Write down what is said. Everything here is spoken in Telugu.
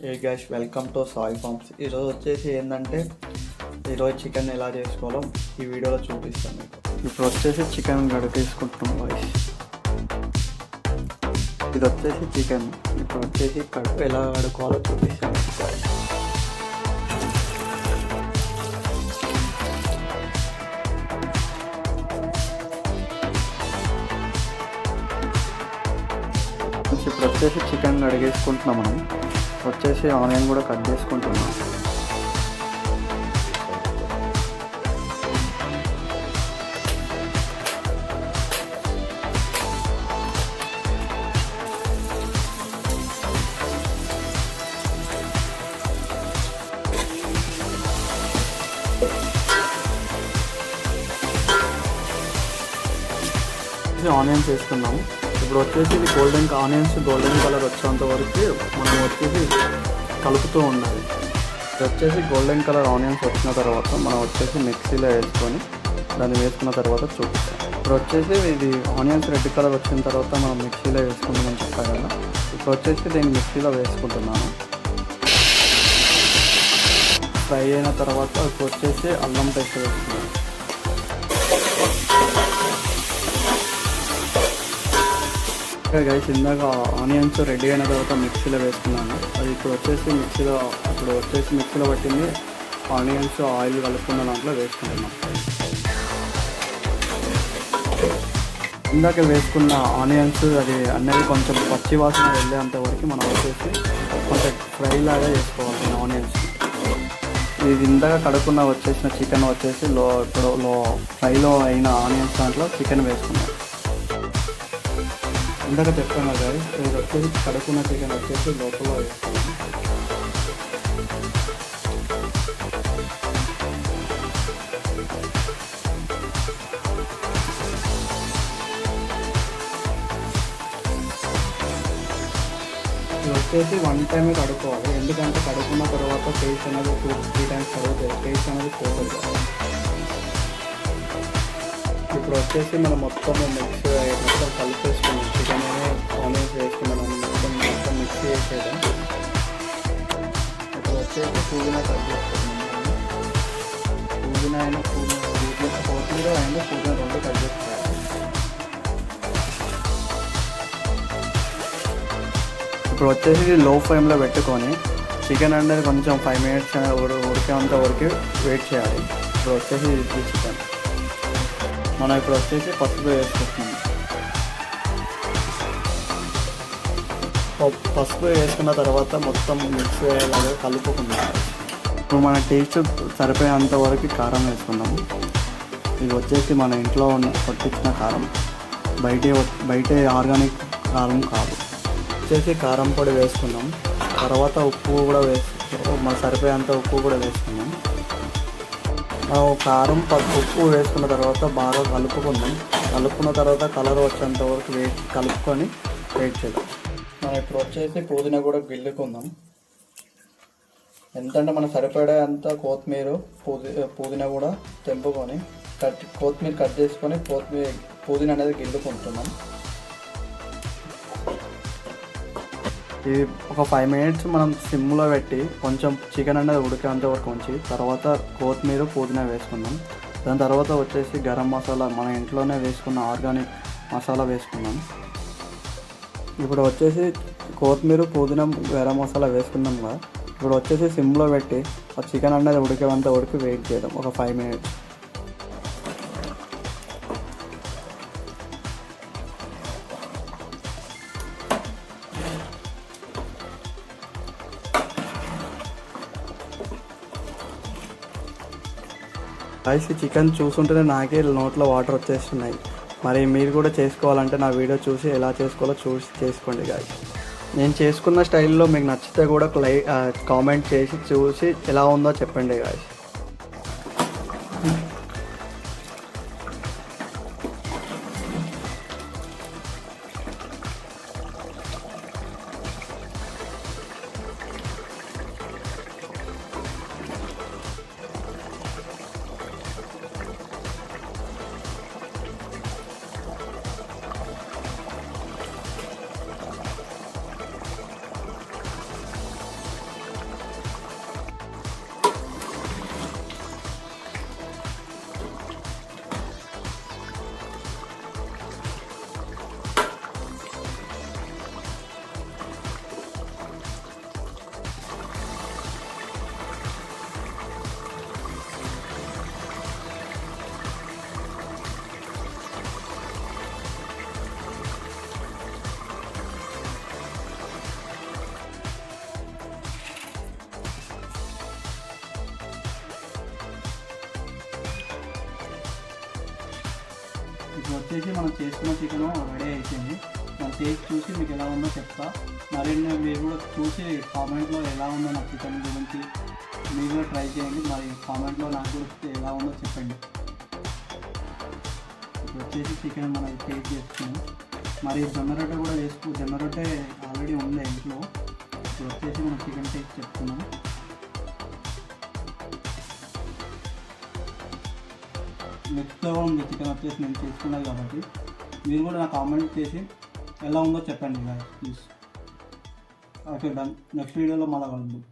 Hey guys welcome to Sai farms ఈరోజు వచ్చేసి ఏంటంటే ఈరోజు చికెన్ ఎలా చేసుకోవాలో ఈ వీడియోలో చూపిస్తాను మీకు. ఇప్పుడు వచ్చేసి చికెన్ గడి తీసుకుంటున్నాం వాయిస్ ఇది వచ్చేసి చికెన్ ఇప్పుడు వచ్చేసి కడుపు ఎలా కడుకోవాలో చూపిస్తాను ఇప్పుడు వచ్చేసి చికెన్ అడిగేసుకుంటున్నాం మనం. వచ్చేసి ఆనియన్ కూడా కట్ చేసుకుంటున్నాం. ఆనియన్స్ వేసుకున్నాము ఇప్పుడు వచ్చేసి ఇది గోల్డెన్ ఆనియన్స్ గోల్డెన్ కలర్ వచ్చేంత వరకు మనం వచ్చేసి కలుపుతూ ఉండాలి. వచ్చేసి గోల్డెన్ కలర్ ఆనియన్స్ వచ్చిన తర్వాత మనం వచ్చేసి మిక్సీలో వేసుకొని దాన్ని వేసుకున్న తర్వాత చూపిస్తాం. ఇప్పుడు వచ్చేసి ఇది ఆనియన్స్ రెడ్ కలర్ వచ్చిన తర్వాత మనం మిక్సీలో వేసుకుంటామని చెప్పాను కదా. ఇప్పుడు వచ్చేసి దీన్ని మిక్సీలో వేసుకుంటున్నాను. ఫ్రై అయిన తర్వాత ఇప్పుడు వచ్చేసి అల్లం పేస్ట్ వేసుకున్నాను గైస్ ఇందాక ఆనియన్స్ రెడీ అయిన తర్వాత మిక్సీలో వేసుకున్నాను. అది ఇప్పుడు వచ్చేసి మిక్సీలో అప్పుడు వచ్చేసి మిక్సీలో పట్టింది. ఆనియన్స్ ఆయిల్ కలుపుకున్న దాంట్లో వేసుకుంటున్నాం ఇందాక వేసుకున్న ఆనియన్స్ అది అనేది కొంచెం పచ్చి వాసన వెళ్ళేంత వరకు మనం వచ్చేసి కొంచెం ఫ్రై లాగా చేసుకోవాలి ఆనియన్స్. ఇది ఇందాక కడుక్కున్న వచ్చేసిన చికెన్ వచ్చేసి లో ఇప్పుడు లో ఫ్రైలో అయిన ఆనియన్స్ దాంట్లో చికెన్ వేసుకున్నాం ఇందాక చెప్పాను కదా ఇది వచ్చేసి కడుకున్న చికెన్ వచ్చేసి లోపల వేసుకున్నాం ఇది వచ్చేసి వన్ టైమే కడుక్కోవాలి. ఎందుకంటే కడుక్కున్న తర్వాత టేస్ట్ అనేది టూ త్రీ టైమ్స్ కడుగుతుంది టేస్ట్ అనేది పోతుంది. ఇప్పుడు వచ్చేసి మనం మొత్తం మిక్స్ మొత్తం కలిపేసుకున్నాం చికెన్ ఆనియన్స్ వేసి మనం మొత్తం మొత్తం మిక్స్ చేసేదాం ఇప్పుడు వచ్చేసి పుదీనా కట్ చేసుకున్నాం పుదీనా అయినా పుదీనా కొత్తిమీర అయినా పుదీనా రెండు కట్ చేసుకోవాలి ఇప్పుడు వచ్చేసి లో ఫ్లేమ్లో పెట్టుకొని చికెన్ అనేది కొంచెం ఫైవ్ మినిట్స్ ఉడికే అంత వరకు వెయిట్ చేయాలి. ఇప్పుడు వచ్చేసి చికెన్. మనం ఇప్పుడు వచ్చేసి పసుపు వేసుకుంటున్నాం. పసుపు వేసుకున్న తర్వాత మొత్తం మిక్స్ అయ్యేలాగా కలుపుకుందాం. ఇప్పుడు మన టేస్ట్ సరిపోయేంత వరకు కారం వేసుకున్నాము ఇది వచ్చేసి మన ఇంట్లో ఉన్న పట్టించిన కారం. బయటే బయటే ఆర్గానిక్ కారం కాదు. వచ్చేసి కారం పొడి వేసుకున్నాం తర్వాత ఉప్పు కూడా వేసు మన సరిపోయేంత ఉప్పు కూడా వేసుకున్నాం కారం ప- ఉప్పు వేసుకున్న తర్వాత బాగా కలుపుకుందాం. కలుపుకున్న తర్వాత కలర్ వచ్చేంత వరకు వే కలుపుకొని వెయిట్ చేద్దాం. మనం ఇప్పుడు వచ్చేసి పుదీనా కూడా గిల్లుకుందాం. ఎంతంటే మనం సరిపడే అంత కొత్తిమీర పుదీ పుదీనా కూడా తెంపుకొని కట్ కొత్తిమీర కట్ చేసుకొని కొత్తిమీర పుదీనా అనేది గిల్లుకుంటున్నాం. ఇది ఒక ఫైవ్ మినిట్స్ మనం సిమ్లో పెట్టి కొంచెం చికెన్ అనేది ఉడికేంత వరకు ఉంచి తర్వాత కొత్తిమీర పుదీనా వేసుకుందాం. దాని తర్వాత వచ్చేసి గరం మసాలా మన ఇంట్లోనే వేసుకున్న ఆర్గానిక్ మసాలా వేసుకుందాం. ఇప్పుడు వచ్చేసి కొత్తిమీర పుదీనా గరం మసాలా వేసుకున్నాం కదా. ఇప్పుడు వచ్చేసి సిమ్లో పెట్టి ఆ చికెన్ అనేది ఉడికేంత వరకు వెయిట్ చేద్దాం. ఒక ఫైవ్ మినిట్స్ రైస్ చికెన్ చూస్తుంటేనే నాకే నోట్లో వాటర్ వచ్చేస్తున్నాయి. మరి మీరు కూడా చేసుకోవాలంటే నా వీడియో చూసి ఎలా చేసుకోవాలో చూసి చేసుకోండి గాయస్ నేను చేసుకున్న స్టైల్లో మీకు నచ్చితే కూడా లై కామెంట్ చేసి చూసి ఎలా ఉందో చెప్పండి గాయస్ ఇప్పుడు వచ్చేసి మనం చేసుకున్న చికెన్ రెడీ అయిపోయింది. మనం టేస్ట్ చూసి మీకు ఎలా ఉందో చెప్తా. మరి మీరు కూడా చూసి కామెంట్లో ఎలా ఉందో నా చికెన్ గురించి మీరు కూడా ట్రై చేయండి. మరి కామెంట్లో నాకు గురించి ఎలా ఉందో చెప్పండి. ఇప్పుడు వచ్చేసి చికెన్ మనం టేస్ట్ చేసుకున్నాం. మరి జొన్న రొట్టె కూడా వేసుకో జొన్న రొట్టె ఆల్రెడీ ఉంది ఇంట్లో. ఇప్పుడు వచ్చేసి మనం చికెన్ టేస్ట్ చెప్తున్నాం. నెక్స్ట్లో ఉంది చికెన్ వచ్చేసి నేను తీసుకున్నాను కాబట్టి మీరు కూడా నాకు కామెంట్ చేసి ఎలా ఉందో చెప్పండి ప్లీజ్ ఓకే డన్ నెక్స్ట్ వీడియోలో మళ్ళీ కలుద్దాం.